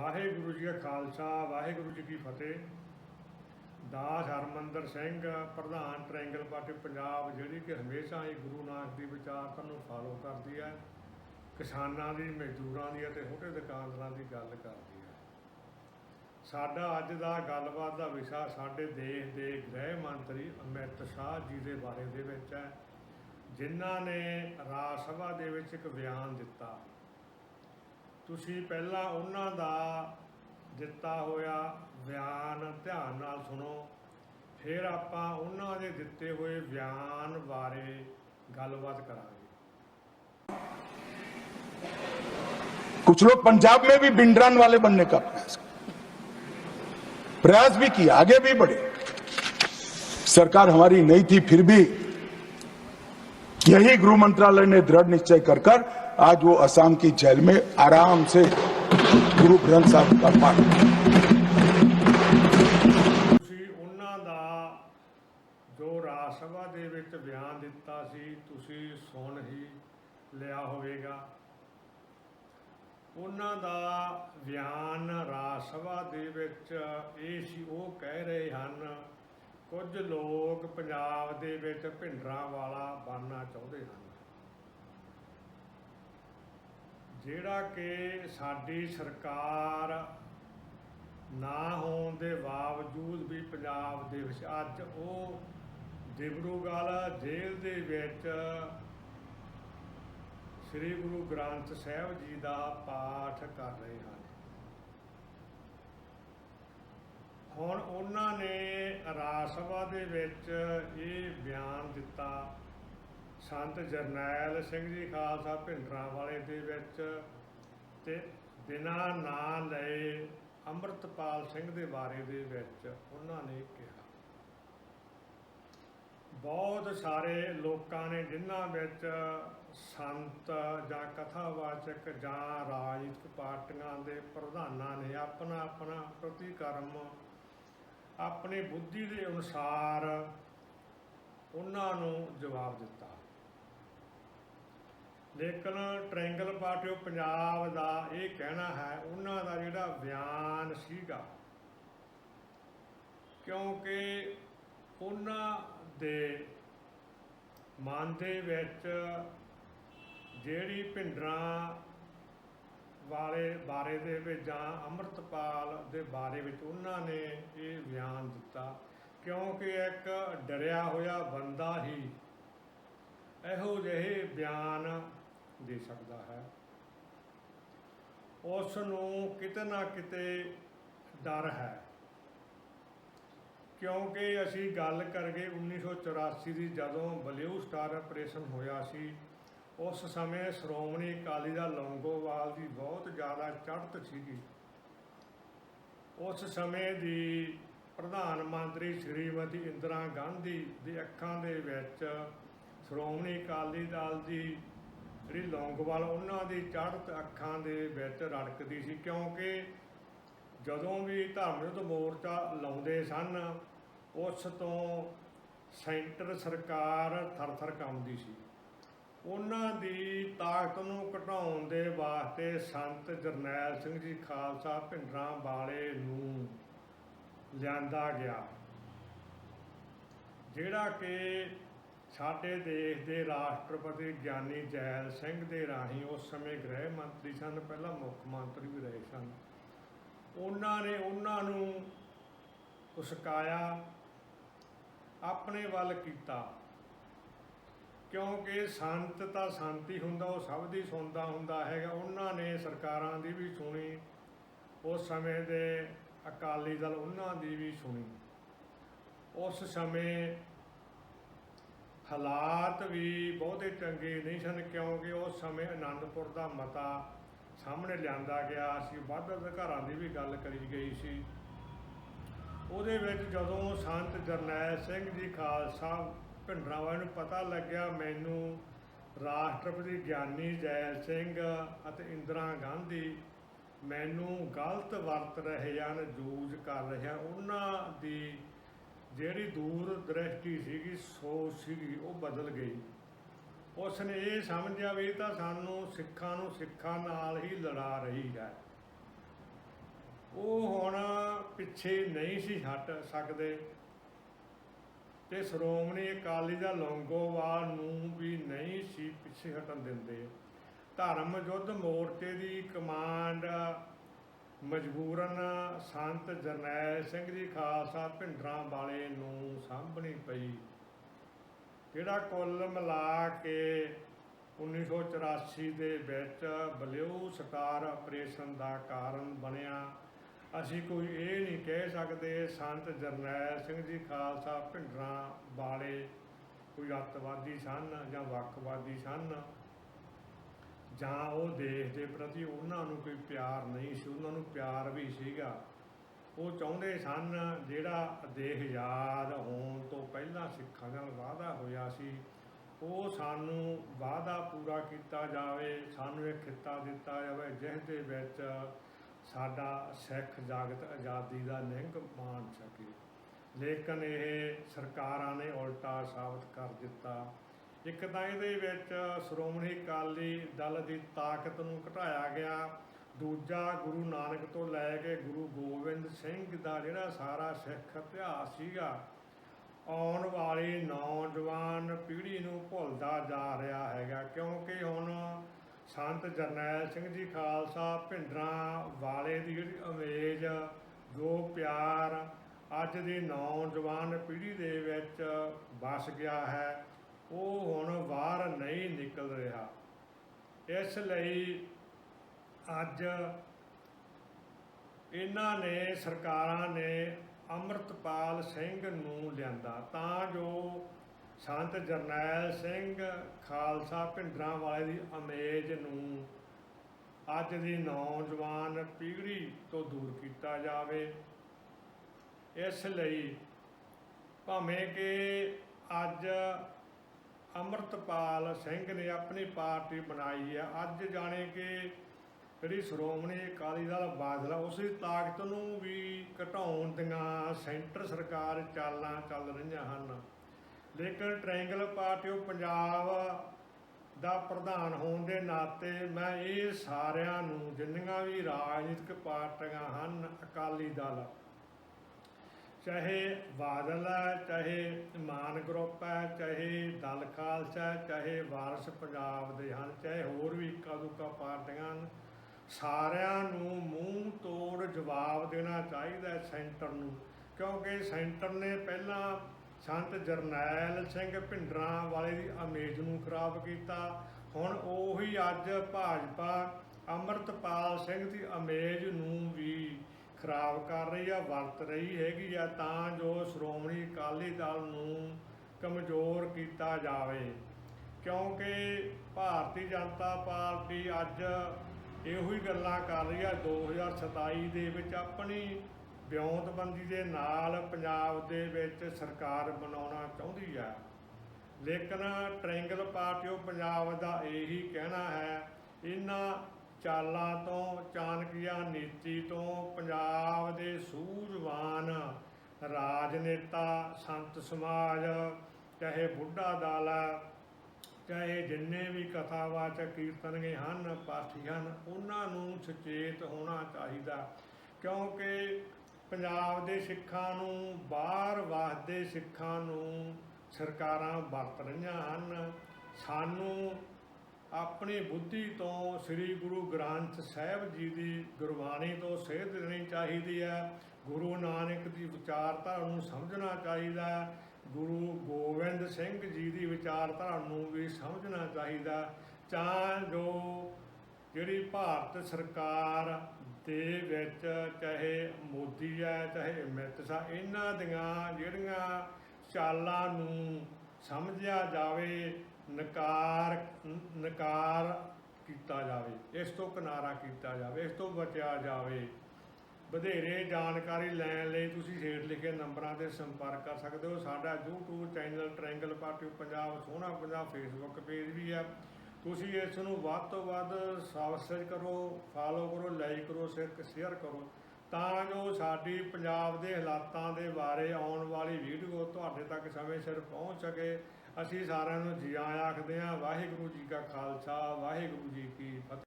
ਵਾਹਿਗੁਰੂ ਜੀ ਕਾ ਖਾਲਸਾ, ਵਾਹਿਗੁਰੂ ਜੀ ਕੀ ਫਤਿਹ। ਦਾਸ ਹਰਮੰਦਰ ਸਿੰਘ, ਪ੍ਰਧਾਨ triangle Party Punjab, ਜਿਹੜੀ ਕਿ ਹਮੇਸ਼ਾ ਹੀ ਗੁਰੂ ਨਾਨਕ ਦੀ ਵਿਚਾਰਤਾ ਨੂੰ ਫਾਲੋ ਕਰਦੀ ਹੈ, ਕਿਸਾਨਾਂ ਦੀ, ਮਜ਼ਦੂਰਾਂ ਦੀ ਅਤੇ ਛੋਟੇ ਦੁਕਾਨਦਾਰਾਂ ਦੀ ਗੱਲ ਕਰਦੀ ਹੈ। ਸਾਡਾ ਅੱਜ ਦਾ ਗੱਲਬਾਤ ਦਾ ਵਿਸ਼ਾ ਸਾਡੇ ਦੇਸ਼ ਦੇ ਗ੍ਰਹਿ ਮੰਤਰੀ ਅਮਿਤ ਸ਼ਾਹ ਜੀ ਦੇ ਬਾਰੇ ਦੇ ਵਿੱਚ ਹੈ, ਜਿਨ੍ਹਾਂ ਨੇ ਰਾਜ ਸਭਾ ਦੇ ਵਿੱਚ ਇੱਕ ਬਿਆਨ ਦਿੱਤਾ। ਤੁਸੀਂ ਪਹਿਲਾਂ ਉਹਨਾਂ ਦਾ ਦਿੱਤਾ ਹੋਇਆ ਬਿਆਨ ਧਿਆਨ ਨਾਲ ਸੁਣੋ ਫਿਰ ਆਪਾਂ ਉਹਨਾਂ ਦੇ ਦਿੱਤੇ ਹੋਏ ਬਿਆਨ ਬਾਰੇ ਗੱਲਬਾਤ ਕਰਾਂਗੇ कुछ लोग पंजाब में भी बिंडरान वाले बनने का प्रयास किया। प्रयास भी किया आगे भी बढ़े सरकार हमारी नहीं थी फिर भी यही गृह मंत्रालय ने दृढ़ निश्चय कर कर आज वो असम की जेल में आराम से गुरु ग्रंथ साहब का पाठ किया। ਤੁਸੀਂ ਉਹਨਾਂ ਦਾ ਜੋ ਰਾਜ ਸਭਾ ਦੇ ਵਿੱਚ ਬਿਆਨ ਦਿੱਤਾ ਸੀ ਤੁਸੀਂ ਸੁਣ ਹੀ ਲਿਆ ਹੋਵੇਗਾ ਉਹਨਾਂ ਦਾ ਬਿਆਨ ਰਾਜ ਸਭਾ ਦੇ ਵਿੱਚ ਇਹ ਸੀ ਉਹ ਕਹਿ ਰਹੇ ਹਨ ਕੁਝ ਲੋਕ ਪੰਜਾਬ ਦੇ ਵਿੱਚ ਭਿੰਡਰਾਂ ਵਾਲਾ ਬਣਨਾ ਚਾਹੁੰਦੇ ਹਨ। ਜਿਹੜਾ ਕਿ ਸਾਡੀ ਸਰਕਾਰ ਨਾ ਹੋਣ ਦੇ ਬਾਵਜੂਦ ਵੀ ਪੰਜਾਬ ਦੇ ਵਿੱਚ ਅੱਜ ਉਹ ਡਿਬਰੂਗੜ੍ਹ ਜੇਲ੍ਹ ਦੇ ਵਿੱਚ ਸ੍ਰੀ ਗੁਰੂ ਗ੍ਰੰਥ ਸਾਹਿਬ ਜੀ ਦਾ ਪਾਠ ਕਰ ਰਹੇ ਹਨ। ਹੁਣ ਉਹਨਾਂ ਨੇ ਰਾਜ ਸਭਾ ਦੇ ਵਿੱਚ ਇਹ ਬਿਆਨ ਦਿੱਤਾ। ਸੰਤ ਜਰਨੈਲ ਸਿੰਘ ਜੀ ਖਾਲਸਾ ਭਿੰਡਰਾਂ ਵਾਲੇ ਦੇ ਵਿੱਚ ਤੇ ਬਿਨਾਂ ਨਾਂ ਲਏ ਅੰਮ੍ਰਿਤਪਾਲ ਸਿੰਘ ਦੇ ਬਾਰੇ ਦੇ ਵਿੱਚ ਉਹਨਾਂ ਨੇ ਕਿਹਾ। ਬਹੁਤ ਸਾਰੇ ਲੋਕਾਂ ਨੇ ਜਿਨ੍ਹਾਂ ਵਿੱਚ ਸੰਤ ਜਾਂ ਕਥਾਵਾਚਕ ਜਾਂ ਰਾਜਨੀਤਿਕ ਪਾਰਟੀਆਂ ਦੇ ਪ੍ਰਧਾਨਾਂ ਨੇ ਆਪਣਾ ਆਪਣਾ ਪ੍ਰਤੀਕਰਮ ਆਪਣੀ ਬੁੱਧੀ ਦੇ ਅਨੁਸਾਰ ਉਹਨਾਂ ਨੂੰ ਜਵਾਬ ਦਿੱਤਾ। ਲੇਕਿਨ ਟ੍ਰਾਇੰਗਲ ਪਾਰਟੀ ਆਫ ਪੰਜਾਬ ਦਾ ਇਹ ਕਹਿਣਾ ਹੈ, ਉਹਨਾਂ ਦਾ ਜਿਹੜਾ ਬਿਆਨ ਸੀਗਾ, ਕਿਉਂਕਿ ਉਹਨਾਂ ਦੇ ਮਨ ਦੇ ਵਿੱਚ ਜਿਹੜੀ ਭਿੰਡਰਾਂ ਵਾਲੇ ਬਾਰੇ ਦੇ ਵਿੱਚ ਜਾਂ ਅੰਮ੍ਰਿਤਪਾਲ ਦੇ ਬਾਰੇ ਵਿੱਚ ਉਹਨਾਂ ਨੇ ਇਹ ਦਿੱਤਾ, ਕਿਉਂਕਿ ਇੱਕ ਡਰਿਆ ਹੋਇਆ ਬੰਦਾ ਹੀ ਇਹੋ ਜਿਹੇ ਬਿਆਨ ਦੇ ਸਕਦਾ ਹੈ। ਉਸ ਨੂੰ ਕਿਤੇ ਨਾ ਕਿਤੇ ਡਰ ਹੈ। ਕਿਉਂਕਿ ਅਸੀਂ ਗੱਲ ਕਰਗੇ 1984 ਦੀ ਜਦੋਂ ਬਲਿਊ ਸਟਾਰ ਆਪਰੇਸ਼ਨ ਹੋਇਆ ਸੀ, ਉਸ ਸਮੇਂ ਸ਼੍ਰੋਮਣੀ ਅਕਾਲੀ ਦਲ ਲੌਂਗੋਵਾਲ ਦੀ ਬਹੁਤ ਜ਼ਿਆਦਾ ਚੜ੍ਹਤ ਸੀਗੀ। ਉਸ ਸਮੇਂ ਦੀ ਪ੍ਰਧਾਨ ਮੰਤਰੀ ਸ਼੍ਰੀਮਤੀ ਇੰਦਰਾ ਗਾਂਧੀ ਦੀ ਅੱਖਾਂ ਦੇ ਵਿੱਚ ਸ਼੍ਰੋਮਣੀ ਅਕਾਲੀ ਦਲ ਦੀ ਜਿਹੜੀ ਲੌਂਗੋਵਾਲ, ਉਹਨਾਂ ਦੀ ਚੜ੍ਹਤ ਅੱਖਾਂ ਦੇ ਵਿੱਚ ਰੜਕਦੀ ਸੀ ਕਿਉਂਕਿ ਜਦੋਂ ਵੀ ਧਰਮ ਯੁੱਧ ਮੋਰਚਾ ਲਾਉਂਦੇ ਸਨ, ਉਸ ਤੋਂ ਸੈਂਟਰ ਸਰਕਾਰ ਥਰ-ਥਰ ਕੰਬਦੀ ਸੀ। ਉਹਨਾਂ ਦੀ ਤਾਕਤ ਨੂੰ ਘਟਾਉਣ ਦੇ ਵਾਸਤੇ ਸੰਤ ਜਰਨੈਲ ਸਿੰਘ ਜੀ ਖਾਲਸਾ ਭਿੰਡਰਾਂ ਵਾਲੇ ਨੂੰ ਲਿਆਂਦਾ ਗਿਆ। ਜਿਹੜਾ ਕਿ ਸਾਡੇ ਦੇਸ਼ ਦੇ ਰਾਸ਼ਟਰਪਤੀ ਗਿਆਨੀ ਜੈਲ ਸਿੰਘ ਦੇ ਰਾਹੀਂ ਉਸ ਸਮੇਂ ਗ੍ਰਹਿ ਮੰਤਰੀ ਸਨ, ਪਹਿਲਾਂ ਮੁੱਖ ਮੰਤਰੀ ਵੀ ਰਹੇ ਸਨ। ਉਹਨਾਂ ਨੇ ਉਹਨਾਂ ਨੂੰ ਉਸਕਾਇਆ, ਆਪਣੇ ਵੱਲ ਕੀਤਾ। ਕਿਉਂਕਿ ਸੰਤ ਤਾਂ ਸੰਤ ਹੁੰਦਾ, ਉਹ ਸਭ ਦੀ ਸੁਣਦਾ ਹੁੰਦਾ ਹੈਗਾ। ਉਹਨਾਂ ਨੇ ਸਰਕਾਰਾਂ ਦੀ ਵੀ ਸੁਣੀ। ਉਸ ਸਮੇਂ ਦੇ ਅਕਾਲੀ ਦਲ ਉਹਨਾਂ ਦੀ ਵੀ ਸੁਣੀ। ਉਸ ਸਮੇਂ ਹਾਲਾਤ ਵੀ ਬਹੁਤੇ ਚੰਗੇ ਨਹੀਂ ਸਨ ਕਿਉਂਕਿ ਉਸ ਸਮੇਂ ਆਨੰਦਪੁਰ ਦਾ ਮਤਾ ਸਾਹਮਣੇ ਲਿਆਂਦਾ ਗਿਆ ਸੀ। ਵੱਧ ਅਧਿਕਾਰਾਂ ਦੀ ਵੀ ਗੱਲ ਕਰੀ ਗਈ ਸੀ। ਉਹਦੇ ਵਿੱਚ ਜਦੋਂ ਸੰਤ ਜਰਨੈਲ ਸਿੰਘ ਜੀ ਖਾਲਸਾ ਭਿੰਡਰਾਂਵਾਲੇ ਨੂੰ ਪਤਾ ਲੱਗਿਆ, ਮੈਨੂੰ ਰਾਸ਼ਟਰਪਤੀ ਗਿਆਨੀ ਜੈਲ ਸਿੰਘ ਅਤੇ ਇੰਦਰਾ ਗਾਂਧੀ ਮੈਨੂੰ ਗਲਤ ਵਰਤ ਰਹੇ ਹਨ ਯੂਜ਼ ਕਰ ਰਹੇ ਉਹਨਾਂ ਦੀ ਜਿਹੜੀ ਦੂਰ ਦ੍ਰਿਸ਼ਟੀ ਸੀਗੀ ਸੋਚ ਸੀਗੀ, ਉਹ ਬਦਲ ਗਈ। ਉਸ ਨੇ ਇਹ ਸਮਝਿਆ ਵੀ ਤਾਂ ਸਾਨੂੰ ਸਿੱਖਾਂ ਨੂੰ ਸਿੱਖਾਂ ਨਾਲ ਹੀ ਲੜਾ ਰਹੀ ਹੈ। ਉਹ ਹੁਣ ਪਿੱਛੇ ਨਹੀਂ ਸੀ ਹਟ ਸਕਦੇ। ਤੇ ਸ਼੍ਰੋਮਣੀ ਅਕਾਲੀ ਦਾ ਲੌਂਗੋਵਾਲ ਨੂੰ ਵੀ ਨਹੀਂ ਸੀ ਪਿੱਛੇ ਹਟਣ ਦਿੰਦੇ। ਧਰਮ ਯੁੱਧ ਮੋਰਚੇ ਦੀ ਕਮਾਂਡ ਮਜਬੂਰਨ ਸੰਤ ਜਰਨੈਲ ਸਿੰਘ ਜੀ ਖਾਲਸਾ ਭਿੰਡਰਾਂ ਵਾਲੇ ਨੂੰ ਸਾਂਭਣੀ ਪਈ। ਜਿਹੜਾ ਕੁੱਲ ਮਿਲਾ ਕੇ 1984 ਦੇ ਵਿੱਚ ਬਲਿਊ ਸਟਾਰ ਆਪਰੇਸ਼ਨ ਦਾ ਕਾਰਨ ਬਣਿਆ, ਅਸੀਂ ਕੋਈ ਇਹ ਨਹੀਂ ਕਹਿ ਸਕਦੇ ਸੰਤ ਜਰਨੈਲ ਸਿੰਘ ਜੀ ਖਾਲਸਾ ਭਿੰਡਰਾਂ ਵਾਲੇ ਕੋਈ ਅੱਤਵਾਦੀ ਸਨ ਜਾਂ ਵੱਖਵਾਦੀ ਸਨ। ਜਾਂ ਉਹ ਦੇਸ਼ ਦੇ ਪ੍ਰਤੀ ਉਹਨਾਂ ਨੂੰ ਕੋਈ ਪਿਆਰ ਨਹੀਂ ਸੀ, ਉਹਨਾਂ ਨੂੰ ਪਿਆਰ ਵੀ ਸੀਗਾ। ਉਹ ਚਾਹੁੰਦੇ ਸਨ ਜਿਹੜਾ ਦੇਸ਼ ਆਜ਼ਾਦ ਹੋਣ ਤੋਂ ਪਹਿਲਾਂ ਸਿੱਖਾਂ ਨਾਲ ਵਾਅਦਾ ਹੋਇਆ ਸੀ। ਉਹ ਸਾਨੂੰ ਵਾਅਦਾ ਪੂਰਾ ਕੀਤਾ ਜਾਵੇ, ਸਾਨੂੰ ਇਹ ਖਿੱਤਾ ਦਿੱਤਾ ਜਾਵੇ ਜਿਸ ਦੇ ਵਿੱਚ ਸਾਡਾ ਸਿੱਖ ਜਾਗਤ ਆਜ਼ਾਦੀ ਦਾ ਨਿੰਗ ਮਾਣ ਸਕੇ ਲੇਕਿਨ ਇਹ ਸਰਕਾਰਾਂ ਨੇ ਉਲਟਾ ਸਾਬਤ ਕਰ ਦਿੱਤਾ। ਇੱਕ ਤਾਂ ਇਹਦੇ ਵਿੱਚ ਸ਼੍ਰੋਮਣੀ ਅਕਾਲੀ ਦਲ ਦੀ ਤਾਕਤ ਨੂੰ ਘਟਾਇਆ ਗਿਆ। ਦੂਜਾ ਗੁਰੂ ਨਾਨਕ ਤੋਂ ਲੈ ਕੇ ਗੁਰੂ ਗੋਬਿੰਦ ਸਿੰਘ ਦਾ ਜਿਹੜਾ ਸਾਰਾ ਸਿੱਖ ਇਤਿਹਾਸ ਸੀਗਾ, ਆਉਣ ਵਾਲੀ ਨੌਜਵਾਨ ਪੀੜ੍ਹੀ ਨੂੰ ਭੁੱਲਦਾ ਜਾ ਰਿਹਾ ਹੈਗਾ। ਕਿਉਂਕਿ ਹੁਣ ਸੰਤ ਜਰਨੈਲ ਸਿੰਘ ਜੀ ਖਾਲਸਾ ਭਿੰਡਰਾਂ ਵਾਲੇ ਦੀ ਜਿਹੜੀ ਅਮੇਜ ਜੋ ਪਿਆਰ ਅੱਜ ਦੀ ਨੌਜਵਾਨ ਪੀੜ੍ਹੀ ਦੇ ਵਿੱਚ ਵਸ ਗਿਆ ਹੈ। ਉਹ ਹੁਣ ਬਾਹਰ ਨਹੀਂ ਨਿਕਲ ਰਿਹਾ। ਇਸ ਲਈ ਅੱਜ ਇਹਨਾਂ ਨੇ, ਸਰਕਾਰਾਂ ਨੇ ਅੰਮ੍ਰਿਤਪਾਲ ਸਿੰਘ ਨੂੰ ਲਿਆਂਦਾ। ਤਾਂ ਜੋ ਸੰਤ ਜਰਨੈਲ ਸਿੰਘ ਖਾਲਸਾ ਭਿੰਡਰਾਂ ਵਾਲੇ ਦੀ ਅਮੇਜ ਨੂੰ ਅੱਜ ਦੀ ਨੌਜਵਾਨ ਪੀੜ੍ਹੀ ਤੋਂ ਦੂਰ ਕੀਤਾ ਜਾਵੇ। ਇਸ ਲਈ ਭਾਵੇਂ ਕਿ ਅੱਜ ਅੰਮ੍ਰਿਤਪਾਲ ਸਿੰਘ ਨੇ ਆਪਣੀ ਪਾਰਟੀ ਬਣਾਈ ਹੈ। ਅੱਜ ਜਾਣੇ ਕਿ ਜਿਹੜੀ ਸ਼੍ਰੋਮਣੀ ਅਕਾਲੀ ਦਲ ਬਾਦਲ ਆ, ਉਸੇ ਤਾਕਤ ਨੂੰ ਵੀ ਘਟਾਉਣ ਦੀਆਂ ਸੈਂਟਰ ਸਰਕਾਰ ਚਾਲਾਂ ਚੱਲ ਰਹੀਆਂ ਹਨ। ਲੇਕਿਨ ਟ੍ਰਾਇੰਗਲ ਪਾਰਟੀ ਉਹ ਪੰਜਾਬ ਦਾ ਪ੍ਰਧਾਨ ਹੋਣ ਦੇ ਨਾਤੇ ਮੈਂ ਇਹ ਸਾਰਿਆਂ ਨੂੰ ਜਿੰਨੀਆਂ ਵੀ ਰਾਜਨੀਤਿਕ ਪਾਰਟੀਆਂ ਹਨ ਅਕਾਲੀ ਦਲ ਚਾਹੇ ਬਾਦਲ ਹੈ ਚਾਹੇ ਮਾਨ ਗਰੁੱਪ ਹੈ ਚਾਹੇ ਦਲ ਖਾਲਸਾ ਹੈ, ਚਾਹੇ ਵਾਰਸ ਪੰਜਾਬ ਦੇ ਹਨ ਚਾਹੇ ਹੋਰ ਵੀ ਇੱਕਾ ਦੁੱਕਾ ਪਾਰਟੀਆਂ ਹਨ ਸਾਰਿਆਂ ਨੂੰ ਮੂੰਹ ਤੋੜ ਜਵਾਬ ਦੇਣਾ ਚਾਹੀਦਾ ਸੈਂਟਰ ਨੂੰ। ਕਿਉਂਕਿ ਸੈਂਟਰ ਨੇ ਪਹਿਲਾਂ ਸੰਤ ਜਰਨੈਲ ਸਿੰਘ ਭਿੰਡਰਾਂ ਵਾਲੇ ਦੀ ਅਮੇਜ ਨੂੰ ਖਰਾਬ ਕੀਤਾ। ਹੁਣ ਉਹੀ ਅੱਜ ਭਾਜਪਾ ਅੰਮ੍ਰਿਤਪਾਲ ਸਿੰਘ ਦੀ ਅਮੇਜ ਨੂੰ ਵੀ ਖਰਾਬ ਕਰ ਰਹੀ ਆ, ਵਰਤ ਰਹੀ ਹੈਗੀ ਆ, ਤਾਂ ਜੋ ਸ਼੍ਰੋਮਣੀ ਅਕਾਲੀ ਦਲ ਨੂੰ ਕਮਜ਼ੋਰ ਕੀਤਾ ਜਾਵੇ। ਕਿਉਂਕਿ ਭਾਰਤੀ ਜਨਤਾ ਪਾਰਟੀ ਅੱਜ ਇਹੋ ਹੀ ਗੱਲਾਂ ਕਰ ਰਹੀ ਆ 2027 ਦੇ ਵਿੱਚ ਆਪਣੀ ਵਿਉਂਤਬੰਦੀ ਦੇ ਨਾਲ ਪੰਜਾਬ ਦੇ ਵਿੱਚ ਸਰਕਾਰ ਬਣਾਉਣਾ ਚਾਹੁੰਦੀ ਆ। ਲੇਕਿਨ ਟ੍ਰਾਇੰਗਲ ਪਾਰਟੀ ਉਹ ਪੰਜਾਬ ਦਾ ਇਹੀ ਕਹਿਣਾ ਹੈ, ਇਹਨਾਂ ਚਾਲਾਂ ਤੋਂ, ਚਾਣਕੀਆ ਨੀਤੀ ਤੋਂ, ਪੰਜਾਬ ਦੇ ਸੂਝਵਾਨ ਰਾਜਨੇਤਾ, ਸੰਤ ਸਮਾਜ, ਚਾਹੇ ਬੁੱਢਾ ਦਾਲਾ ਚਾਹੇ ਜਿੰਨੇ ਵੀ ਕਥਾਵਾਚਕ ਕੀਰਤਨੀਏ ਹਨ, ਪਾਠੀ ਹਨ, ਉਹਨਾਂ ਨੂੰ ਸੁਚੇਤ ਹੋਣਾ ਚਾਹੀਦਾ। ਕਿਉਂਕਿ ਪੰਜਾਬ ਦੇ ਸਿੱਖਾਂ ਨੂੰ, ਬਾਹਰ ਵਸਦੇ ਸਿੱਖਾਂ ਨੂੰ ਸਰਕਾਰਾਂ ਵਰਤ ਰਹੀਆਂ ਹਨ। ਸਾਨੂੰ ਆਪਣੀ ਬੁੱਧੀ ਤੋਂ ਸ੍ਰੀ ਗੁਰੂ ਗ੍ਰੰਥ ਸਾਹਿਬ ਜੀ ਦੀ ਗੁਰਬਾਣੀ ਤੋਂ ਸੇਧ ਲੈਣੀ ਚਾਹੀਦੀ ਹੈ। ਗੁਰੂ ਨਾਨਕ ਦੀ ਵਿਚਾਰਧਾਰਾ ਨੂੰ ਸਮਝਣਾ ਚਾਹੀਦਾ ਹੈ। ਗੁਰੂ ਗੋਬਿੰਦ ਸਿੰਘ ਜੀ ਦੀ ਵਿਚਾਰਧਾਰਾ ਨੂੰ ਵੀ ਸਮਝਣਾ ਚਾਹੀਦਾ ਤਾਂ ਜੋ ਜਿਹੜੀ ਭਾਰਤ ਸਰਕਾਰ ਦੇ ਵਿੱਚ ਚਾਹੇ ਮੋਦੀ ਹੈ, ਚਾਹੇ ਅਮਿਤ ਸ਼ਾਹ, ਇਹਨਾਂ ਦੀਆਂ ਜਿਹੜੀਆਂ ਚਾਲਾਂ ਨੂੰ ਸਮਝਿਆ ਜਾਵੇ, ਨਕਾਰ ਨਕਾਰ ਕੀਤਾ ਜਾਵੇ, ਇਸ ਤੋਂ ਕਿਨਾਰਾ ਕੀਤਾ ਜਾਵੇ, ਇਸ ਤੋਂ ਬਚਿਆ ਜਾਵੇ। ਵਧੇਰੇ ਜਾਣਕਾਰੀ ਲੈਣ ਲਈ ਤੁਸੀਂ ਹੇਠ ਲਿਖੇ ਨੰਬਰਾਂ ਤੇ ਸੰਪਰਕ ਕਰ ਸਕਦੇ ਹੋ। ਸਾਡਾ YouTube channel Triangle Party Punjab ਸੋਹਣਾ ਪੰਜਾਬ ਫੇਸਬੁੱਕ ਪੇਜ ਵੀ ਹੈ। ਤੁਸੀਂ ਇਸ ਨੂੰ ਵੱਧ ਤੋਂ ਵੱਧ ਸਬਸਕ੍ਰਾਈਬ ਕਰੋ ਫਾਲੋ ਕਰੋ ਲਾਈਕ ਕਰੋ ਸ਼ੇਅਰ ਕਰੋ। ਤਾਂ ਜੋ ਸਾਡੀ ਪੰਜਾਬ ਦੇ ਹਾਲਾਤਾਂ ਦੇ ਬਾਰੇ ਆਉਣ ਵਾਲੀ ਵੀਡੀਓ ਤੁਹਾਡੇ ਤੱਕ ਸਮੇਂ ਸਿਰ ਪਹੁੰਚ ਸਕੇ। ਅਸੀਂ ਸਾਰਿਆਂ ਨੂੰ ਜੀ ਆਇਆਂ ਆਖਦੇ ਹਾਂ, ਵਾਹਿਗੁਰੂ ਜੀ ਕਾ ਖਾਲਸਾ, ਵਾਹਿਗੁਰੂ ਜੀ ਕੀ ਫਤਿਹ।